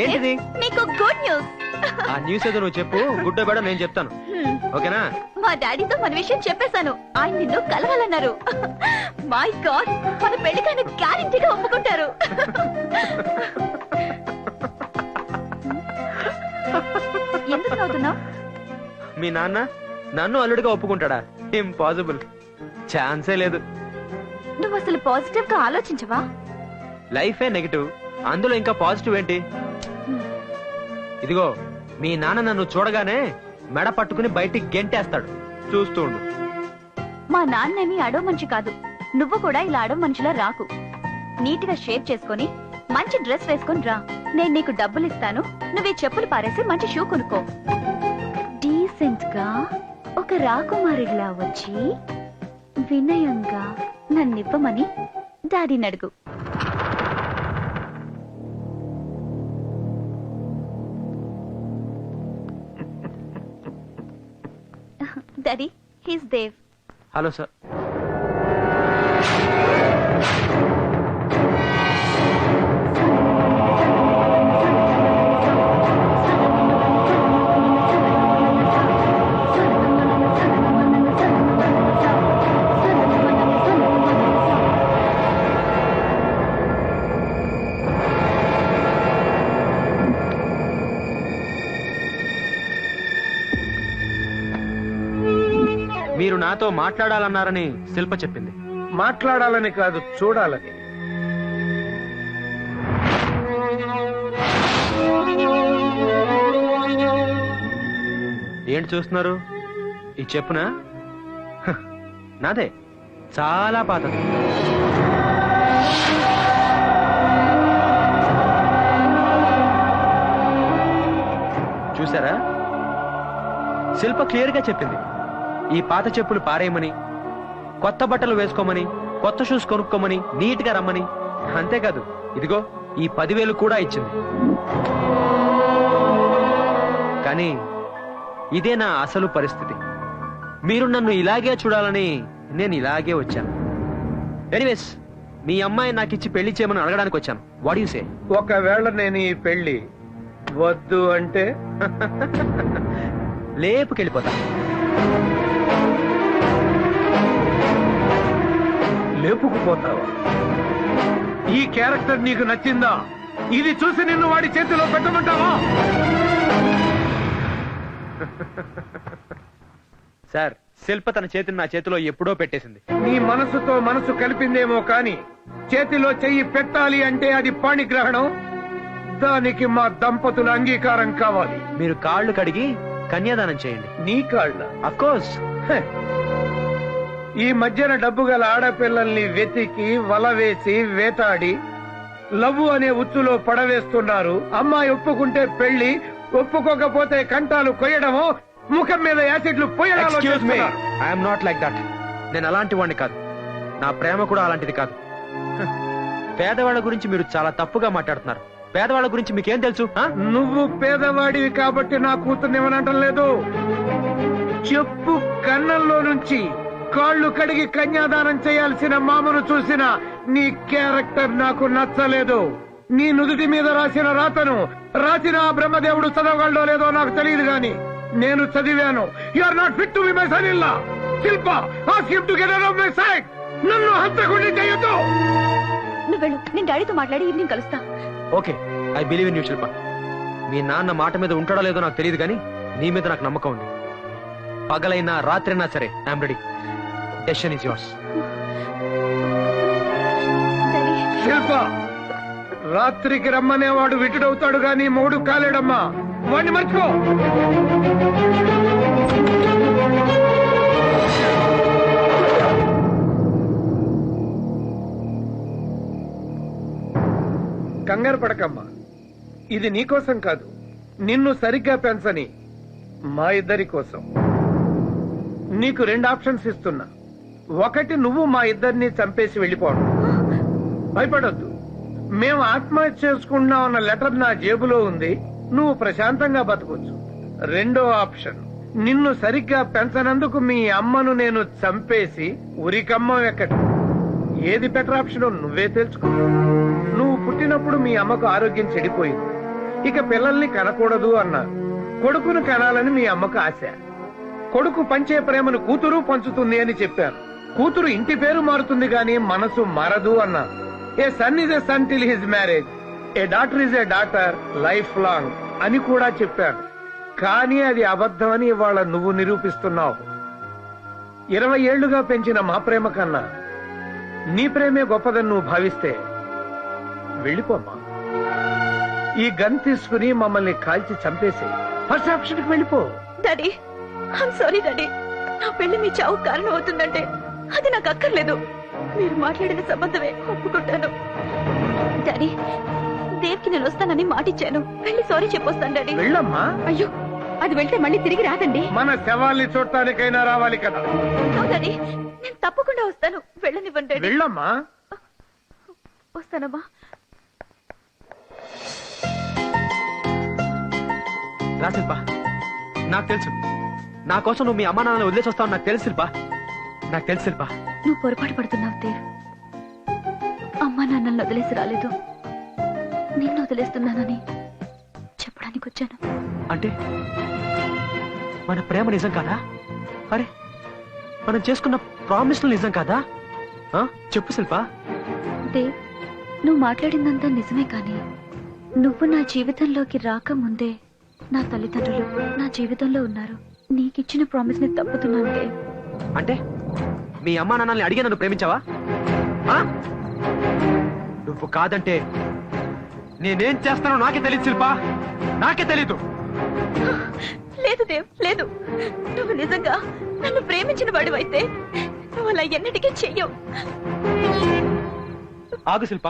ఏంటిది? మీకు good news ఆ న్యూస్ ఏదో నువ్వు చెప్పు. గుడ్డో బేడ నేను చెప్తాను. ఓకేనా? మా డాడీతో మన విషయం చెప్పేశాను. ఆయన నిన్ను కలవాలన్నారు. మై గాడ్ మన పెళ్ళికైనా గ్యారంటీగా ఒప్పుకుంటారు. ఎందుకు నవ్వుతున్నావు? మీ నాన్న నన్ను అల్లుడిగా ఒప్పుకుంటాడా? ఇంపాసిబుల్ ఛాన్సే లేదు. నువ్వు అసలు పాజిటివ్గా ఆలోచించవా? లైఫే నెగిటివ్ అందులో ఇంకా పాజిటివ్ ఏంటి? ఇదిగో మీ నాన్న నన్ను చూడగానే మెడ పట్టుకుని బయటికి గెంటేస్తాడు. చూస్తూ ఉండు. మా నాన్నేమి అడో మనిషి కాదు. నువ్వు కూడా ఇలా అడో మనిషిలా రాకు. నీట్గా షేప్ చేసుకొని మంచి డ్రెస్ వేసుకొని రా. నేను నీకు డబ్బులు ఇస్తాను. నువ్వు ఈ చెప్పులు పారేసి మంచి షూ కొనుక్కో. డీసెంట్గా ఒక రాకుమారిలా వచ్చి వినయంగా నన్నివ్వమని డాడీని అడుగు. డాడీ హీస్ దేవ్ హలో నాతో మాట్లాడాలన్నారని శిల్ప చెప్పింది. మాట్లాడాలని కాదు చూడాలని. ఏంటి చూస్తున్నారు? ఈ చెప్పునా? నాదే. చాలా పాతది. చూసారా శిల్ప క్లియర్గా చెప్పింది. ఈ పాత చెప్పులు పారేయమని కొత్త బట్టలు వేసుకోమని కొత్త షూస్ కొనుక్కోమని నీట్గా రమ్మని. అంతేకాదు ఇదిగో ఈ పదివేలు కూడా ఇచ్చింది. కానీ ఇదే నా అసలు పరిస్థితి. మీరు నన్ను ఇలాగే చూడాలని నేను ఇలాగే వచ్చాను. ఎనీవేస్ మీ అమ్మాయి నాకు ఇచ్చి పెళ్ళి చేయమని అడగడానికి వచ్చాను. వాట్ యు సే ఒకవేళ నేను ఈ పెళ్ళి వద్దు అంటే? లేపుకెళ్ళిపోతా. లేపుకుపోతావా. ఈ క్యారెక్టర్ నీకు నచ్చిందా? ఇది చూసి నిన్ను వాడి చేతిలో పెట్టమంటావా? సార్ శిల్ప తన చేతిని నా చేతిలో ఎప్పుడో పెట్టేసింది. నీ మనసుతో మనసు కలిపిందేమో కాని చేతిలో చెయ్యి పెట్టాలి అంటే అది పాణిగ్రహణం. దానికి మా దంపతుల అంగీకారం కావాలి. మీరు కాళ్ళు కడిగి కన్యాదానం చేయండి. నీ కాళ్ళ? అఫ్ కోర్స్ హె. ఈ మధ్యన డబ్బు గల ఆడపిల్లల్ని వెతికి వల వేసి వేటాడి లవ్వు అనే ఉచ్చులో పడవేస్తున్నారు. అమ్మాయి ఒప్పుకుంటే పెళ్ళి ఒప్పుకోకపోతే కంటాలు కొయ్యడమో ముఖం మీద యాసిడ్లు. ఐఎమ్ నాట్ లైక్ దట్ నేను అలాంటి వాడిని కాదు. నా ప్రేమ కూడా అలాంటిది కాదు. పేదవాళ్ళ గురించి మీరు చాలా తప్పుగా మాట్లాడుతున్నారు. పేదవాళ్ళ గురించి మీకేం తెలుసు? నువ్వు పేదవాడివి కాబట్టి నా కూతుర్ని ఇవ్వనంటం లేదు. చెప్పు కన్నంలో నుంచి. కాళ్ళు కడిగి కన్యాదానం చేయాల్సిన మామను చూసిన నీ క్యారెక్టర్ నాకు నచ్చలేదు. నీ నుదుటి మీద రాసిన రాతను రాసిన ఆ బ్రహ్మదేవుడు చదవగలడో లేదో నాకు తెలియదు గాని నేను చదివాను. You are not fit to be my son ఇల్లా Shilpa ask him to get out of my sight నన్ను హంతకుండా చేయొద్దు. నువ్వు వెళ్ళు. నేను డాడీతో మాట్లాడి ఈవినింగ్ కలుస్తా. Okay I believe in you Shilpa. మీ నాన్న మాట మీద ఉంటాడో లేదో నాకు తెలియదు కానీ నీ మీద నాకు నమ్మకం ఉంది. పగలైనా రాత్రైనా సరే I'm ready decision is daddy Shilpa రాత్రికి రమ్మనేవాడు విటుడవుతాడు గాని మూడు కాలేడమ్మా. వాడిని మర్చిపో. కంగారు పడకమ్మా. ఇది నీకోసం కాదు. నిన్ను సరిగ్గా పెంచని మా ఇద్దరి కోసం. నీకు రెండు ఆప్షన్స్ ఇస్తున్నా. ఒకటి నువ్వు మా ఇద్దరిని చంపేసి వెళ్ళిపోవడం. భయపడొద్దు. మేము ఆత్మహత్య చేసుకుంటున్నాం అన్న లెటర్ నా జేబులో ఉంది. నువ్వు ప్రశాంతంగా బతకొచ్చు. రెండో ఆప్షన్. నిన్ను సరిగ్గా పెంచనందుకు మీ అమ్మను నేను చంపేసి ఉరికమ్మ ఎక్కడు? ఏది బెటర్ ఆప్షన్ నువ్వే తెలుసుకో. నువ్వు పుట్టినప్పుడు మీ అమ్మకు ఆరోగ్యం చెడిపోయింది. ఇక పిల్లల్ని కనకూడదు అన్నారు కొడుకును కనాలని మీ అమ్మకు ఆశ. కొడుకు పంచే ప్రేమను కూతురు పంచుతుంది అని చెప్పారు. కూతురు ఇంటి పేరు మారుతుంది గాని మనసు మారదు అన్న. A son is a son till his marriage a daughter is a daughter life long అని కూడా చెప్పారు. కానీ అది అబద్ధమని ఇవాళ నువ్వు నిరూపిస్తున్నావు. ఇరవై ఏళ్ళుగా పెంచిన మా ప్రేమ కన్నా నీ ప్రేమే గొప్పదని నువ్వు భావిస్తే వెళ్ళిపోమ్మా ఈ గన్ తీసుకుని మమ్మల్ని కాల్చి చంపేసి. ఫస్ట్ ఆప్షన్కి వెళ్ళిపో. Daddy I'm sorry daddy. నా పెళ్ళి మీ చావు కారణం అవుతుందంటే అది నాకు అక్కర్లేదు. మీరు మాట్లాడిన సంబంధమే ఒప్పుకుంటాను. డాడీ దేవ్కి నేను వస్తానని మాటిచ్చాను. వెళ్ళి సారీ చెప్పొస్తాను డాడీ. వెళ్ళమ్మా. అయ్యో అది వెళ్తే మళ్ళీ తిరిగి రాదండి. మన శవాల్ని చూడటానికైనా రావాలి కదా. నో డాడీ నేను తప్పకుండా వస్తాను. వెళ్ళనివ్వండి డాడీ. వెళ్ళమ్మా. వస్తానమ్మా. రా శిల్ప. నాకు తెలుసు. నా కోసం నువ్వు మీ అమ్మా నాన్నని వదిలేసి వస్తావు నాకు తెలుసు శిల్ప. నాకు తెలుసు శిల్ప. నువ్వు పొరపాటు పడుతున్నావు దేవ్ అమ్మా నాన్నల్ని వదిలేసి రాలేదు. నిన్ను వదిలేస్తున్నానని చెప్పడానికి వచ్చాను. అంటే? మన ప్రేమ నిజం కాదా? అరే మనం చేసుకున్న ప్రామిస్లు నిజం కాదా? ఆ? చెప్పు శిల్ప. దేవ్ నువ్వు మాట్లాడిందంతా నిజమే కానీ నువ్వు నా జీవితంలోకి రాకముందే నా తల్లిదండ్రులు నా జీవితంలో ఉన్నారు. నీకిచ్చిన ప్రామిస్ని తప్పుతున్నాను దేవ్ అంటే? మీ అమ్మా నాన్నల్ని అడిగి నన్ను ప్రేమించావా? నువ్వు కాదంటే నేనేం చేస్తానో నాకే తెలియదు శిల్ప. నాకే తెలీదు. లేదు దేవ్ లేదు. నువ్వు నిజంగా నన్ను ప్రేమించిన వాడివైతే నువ్వు అలా ఎన్నటికీ చెయ్యవు. ఆగు శిల్ప.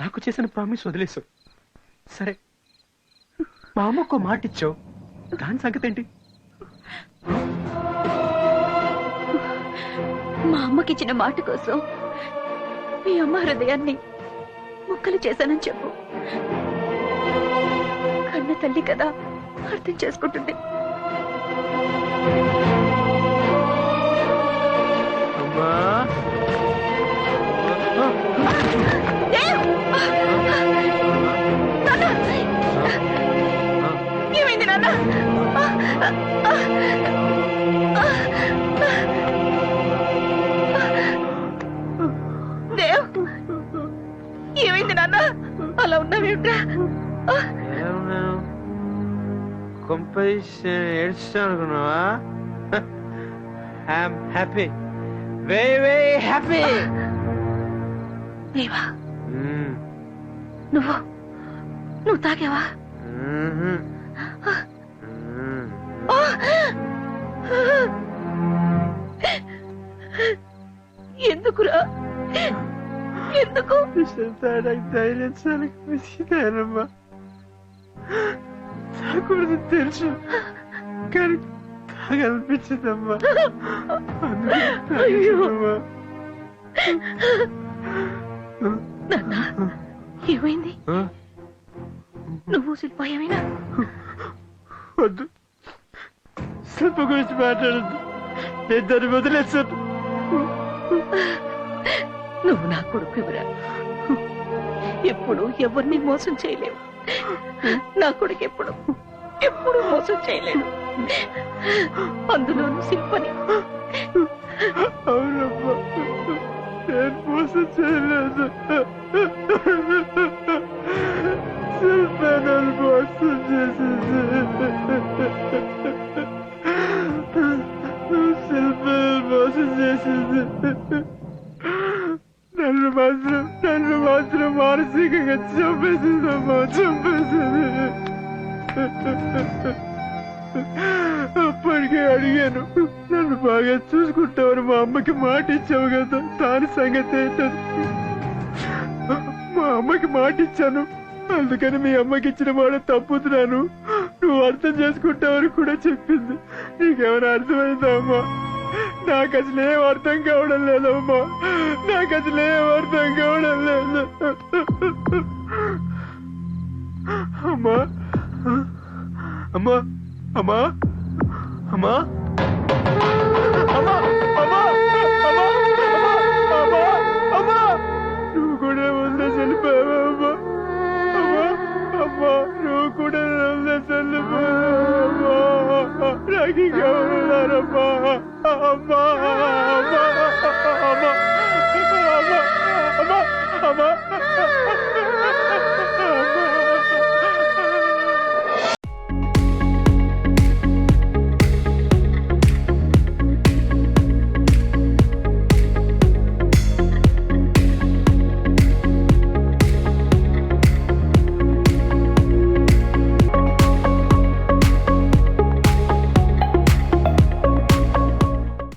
నాకు చేసిన ప్రామిస్ వదిలేసు. సరే. మా అమ్మకు మాట ఇచ్చావు దాని సంగతి ఏంటి మా అమ్మకిచ్చిన మాట కోసం మీ అమ్మ హృదయాన్ని ముక్కలు చేశానని చెప్పు. కన్న తల్లి కదా అర్థం చేసుకుంటుంది! ఏమైంది నాన్న? కొంపైసి ఏడ్చాను అనుకున్నావా? I'm happy very very happy నువ్వు నువ్వు తాగావా? ఎందుకురా? ఎందుకు? ధైర్యం చాలా తాకూడదు తెలుసు. కానీ తాగనిపించిందమ్మా ఏమైంది? నువ్వు శిల్ప ఏమైనా వద్దు. శిల్ప గురించి మాట్లాడద్దు. నేను దాన్ని వదిలేస్తాను నువ్వు నా కొడుకురా ఎప్పుడు ఎవరిని మోసం చేయలేవు. నా కొడుకు ఎప్పుడు? ఎప్పుడు మోసం చేయలేదు అందులోను శిల్పని. అవునమ్మా. నేను మోసం చేయలేదు. శిల్ప మోసం మోసం నన్ను మాత్రం నన్ను మాత్రం మానసికంగా చంపేసిందమ్మా. చంపేసింది. బాగా చూసుకుంటావని మా అమ్మకి మాట ఇచ్చావు కదా. దాని సంగతి ఏంటది? మా అమ్మకి మాట ఇచ్చాను. అందుకని మీ అమ్మకి ఇచ్చిన మాట తప్పుతున్నాను. నువ్వు అర్థం చేసుకుంటావని కూడా చెప్పింది. నీకేమైనా అర్థమైందా అమ్మా? నాకు అసలు ఏం అర్థం కావడం లేదమ్మా నాకు అసలు ఏం అర్థం కావడం లేదు. అమ్మా. అమ్మా. అమ్మా. అమ్మా. నువ్వు కూడా వదిలే చనిపోయావమ్మా అమ్మా అమ్మా నువ్వు కూడా వదిలే చనిపోయావమ్మా నాకు కావాలమ్మా అమ్మా అమ్మా అమ్మా అమ్మా అమ్మా అమ్మా